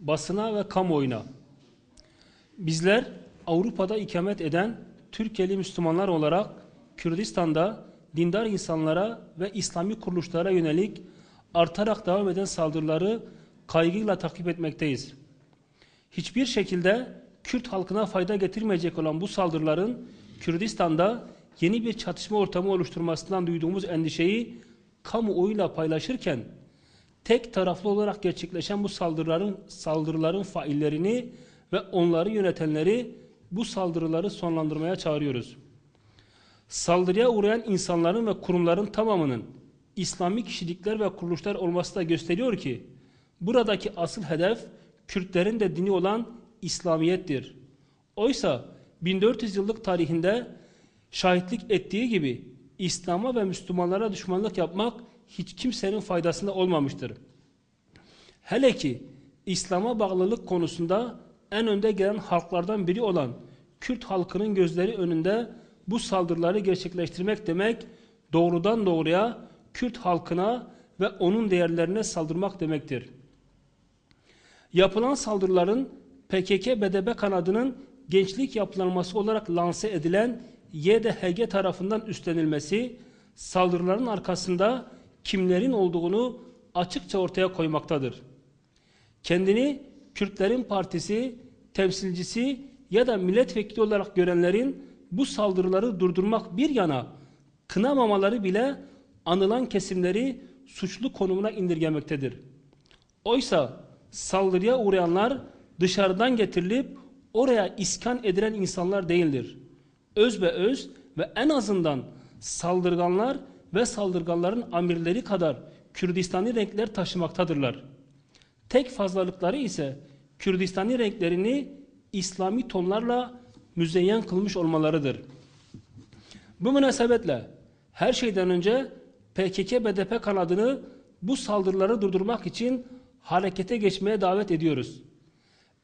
basına ve kamuoyuna. Bizler Avrupa'da ikamet eden Türkiye'li Müslümanlar olarak Kürdistan'da dindar insanlara ve İslami kuruluşlara yönelik artarak devam eden saldırıları kaygıyla takip etmekteyiz. Hiçbir şekilde Kürt halkına fayda getirmeyecek olan bu saldırıların Kürdistan'da yeni bir çatışma ortamı oluşturmasından duyduğumuz endişeyi kamuoyuyla paylaşırken tek taraflı olarak gerçekleşen bu saldırıların saldırıların faillerini ve onları yönetenleri bu saldırıları sonlandırmaya çağırıyoruz. Saldırıya uğrayan insanların ve kurumların tamamının İslami kişilikler ve kuruluşlar olması da gösteriyor ki buradaki asıl hedef Kürtlerin de dini olan İslamiyettir. Oysa 1400 yıllık tarihinde şahitlik ettiği gibi İslam'a ve Müslümanlara düşmanlık yapmak hiç kimsenin faydasında olmamıştır. Hele ki İslam'a bağlılık konusunda en önde gelen halklardan biri olan Kürt halkının gözleri önünde bu saldırıları gerçekleştirmek demek doğrudan doğruya Kürt halkına ve onun değerlerine saldırmak demektir. Yapılan saldırıların PKK-BDP kanadının gençlik yapılanması olarak lanse edilen YDHG tarafından üstlenilmesi saldırıların arkasında kimlerin olduğunu açıkça ortaya koymaktadır. Kendini Kürtlerin partisi, temsilcisi ya da milletvekili olarak görenlerin bu saldırıları durdurmak bir yana kınamamaları bile anılan kesimleri suçlu konumuna indirgemektedir. Oysa saldırıya uğrayanlar dışarıdan getirilip oraya iskan edilen insanlar değildir. Öz ve öz ve en azından saldırganlar ve saldırganların amirleri kadar Kürdistani renkler taşımaktadırlar. Tek fazlalıkları ise Kürdistani renklerini İslami tonlarla müzeyyen kılmış olmalarıdır. Bu münasebetle her şeyden önce PKK-BDP kanadını bu saldırıları durdurmak için harekete geçmeye davet ediyoruz.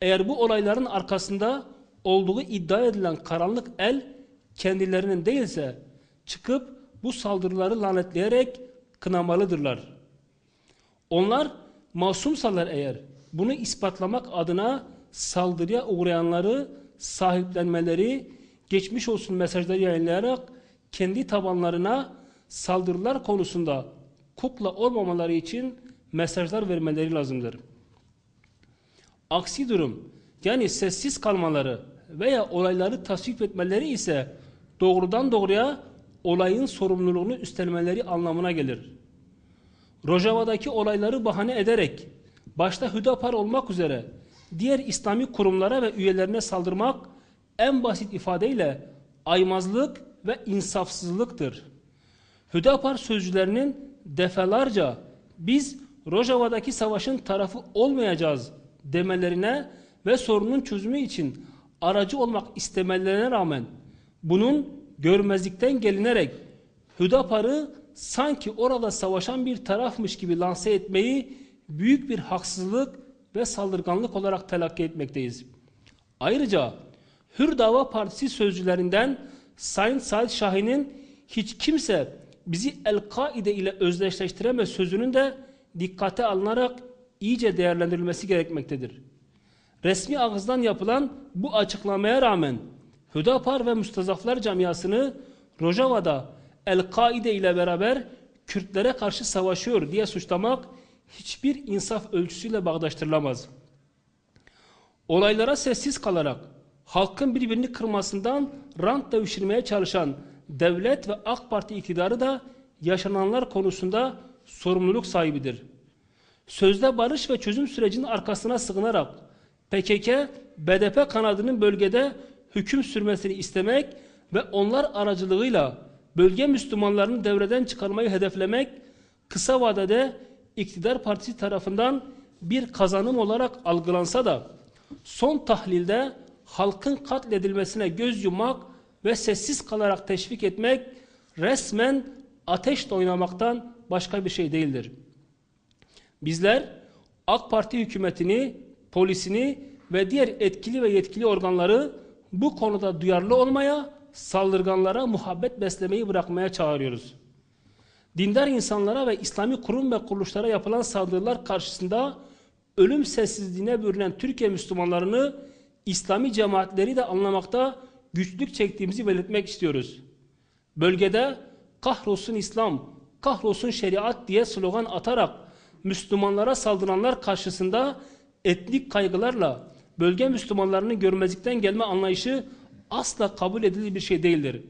Eğer bu olayların arkasında olduğu iddia edilen karanlık el kendilerinin değilse çıkıp bu saldırıları lanetleyerek kınamalıdırlar. Onlar masumsalar eğer bunu ispatlamak adına saldırıya uğrayanları sahiplenmeleri, geçmiş olsun mesajları yayınlayarak kendi tabanlarına saldırılar konusunda kukla olmamaları için mesajlar vermeleri lazımdır. Aksi durum yani sessiz kalmaları veya olayları tasvip etmeleri ise doğrudan doğruya olayın sorumluluğunu üstlenmeleri anlamına gelir. Rojava'daki olayları bahane ederek başta Hüdapar olmak üzere diğer İslami kurumlara ve üyelerine saldırmak en basit ifadeyle aymazlık ve insafsızlıktır. Hüdapar sözcülerinin defalarca biz Rojava'daki savaşın tarafı olmayacağız demelerine ve sorunun çözümü için aracı olmak istemelerine rağmen bunun görmezlikten gelinerek Hüdapar'ı sanki orada savaşan bir tarafmış gibi lanse etmeyi büyük bir haksızlık ve saldırganlık olarak telakki etmekteyiz. Ayrıca Hür Dava Partisi sözcülerinden Sayın Said Şahin'in hiç kimse bizi El-Kaide ile özdeşleştiremez sözünün de dikkate alınarak iyice değerlendirilmesi gerekmektedir. Resmi ağızdan yapılan bu açıklamaya rağmen Hüdapar ve Mustazaflar camiasını Rojava'da El-Kaide ile beraber Kürtlere karşı savaşıyor diye suçlamak hiçbir insaf ölçüsüyle bağdaştırılamaz. Olaylara sessiz kalarak halkın birbirini kırmasından rant devşirmeye çalışan devlet ve AK Parti iktidarı da yaşananlar konusunda sorumluluk sahibidir. Sözde barış ve çözüm sürecinin arkasına sığınarak PKK, BDP kanadının bölgede hüküm sürmesini istemek ve onlar aracılığıyla bölge Müslümanlarını devreden çıkarmayı hedeflemek kısa vadede iktidar partisi tarafından bir kazanım olarak algılansa da son tahlilde halkın katledilmesine göz yummak ve sessiz kalarak teşvik etmek resmen ateşle oynamaktan başka bir şey değildir. Bizler AK Parti hükümetini, polisini ve diğer etkili ve yetkili organları bu konuda duyarlı olmaya, saldırganlara muhabbet beslemeyi bırakmaya çağırıyoruz. Dindar insanlara ve İslami kurum ve kuruluşlara yapılan saldırılar karşısında ölüm sessizliğine bürünen Türkiye Müslümanlarını İslami cemaatleri de anlamakta güçlük çektiğimizi belirtmek istiyoruz. Bölgede kahrolsun İslam, kahrolsun şeriat diye slogan atarak Müslümanlara saldıranlar karşısında etnik kaygılarla bölge Müslümanlarını görmezlikten gelme anlayışı asla kabul edilir bir şey değildir.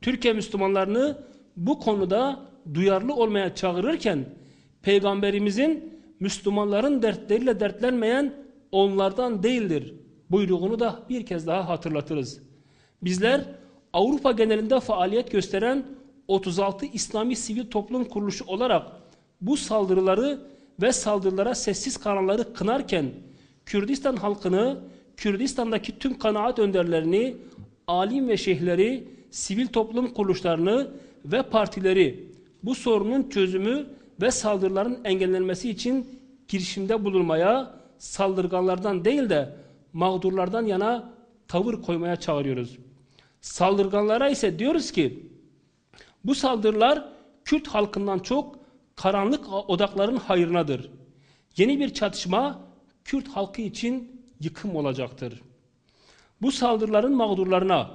Türkiye Müslümanlarını bu konuda duyarlı olmaya çağırırken Peygamberimizin Müslümanların dertleriyle dertlenmeyen onlardan değildir buyruğunu da bir kez daha hatırlatırız. Bizler Avrupa genelinde faaliyet gösteren 36 İslami sivil toplum kuruluşu olarak bu saldırıları ve saldırılara sessiz kalanları kınarken Kürdistan halkını, Kürdistan'daki tüm kanaat önderlerini, alim ve şeyhleri, sivil toplum kuruluşlarını ve partileri bu sorunun çözümü ve saldırıların engellenmesi için girişimde bulunmaya, saldırganlardan değil de mağdurlardan yana tavır koymaya çağırıyoruz. Saldırganlara ise diyoruz ki bu saldırılar Kürt halkından çok karanlık odakların hayrınadır. Yeni bir çatışma Kürt halkı için yıkım olacaktır. Bu saldırıların mağdurlarına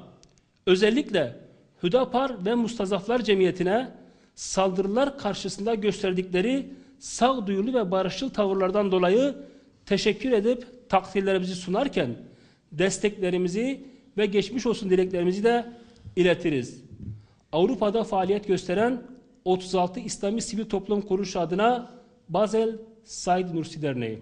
özellikle Hüdapar ve Mustazaflar Cemiyeti'ne saldırılar karşısında gösterdikleri sağduyulu ve barışçıl tavırlardan dolayı teşekkür edip takdirlerimizi sunarken desteklerimizi ve geçmiş olsun dileklerimizi de iletiriz. Avrupa'da faaliyet gösteren 36 İslami Sivil Toplum Kuruluşu adına Basel Said Nursi Derneği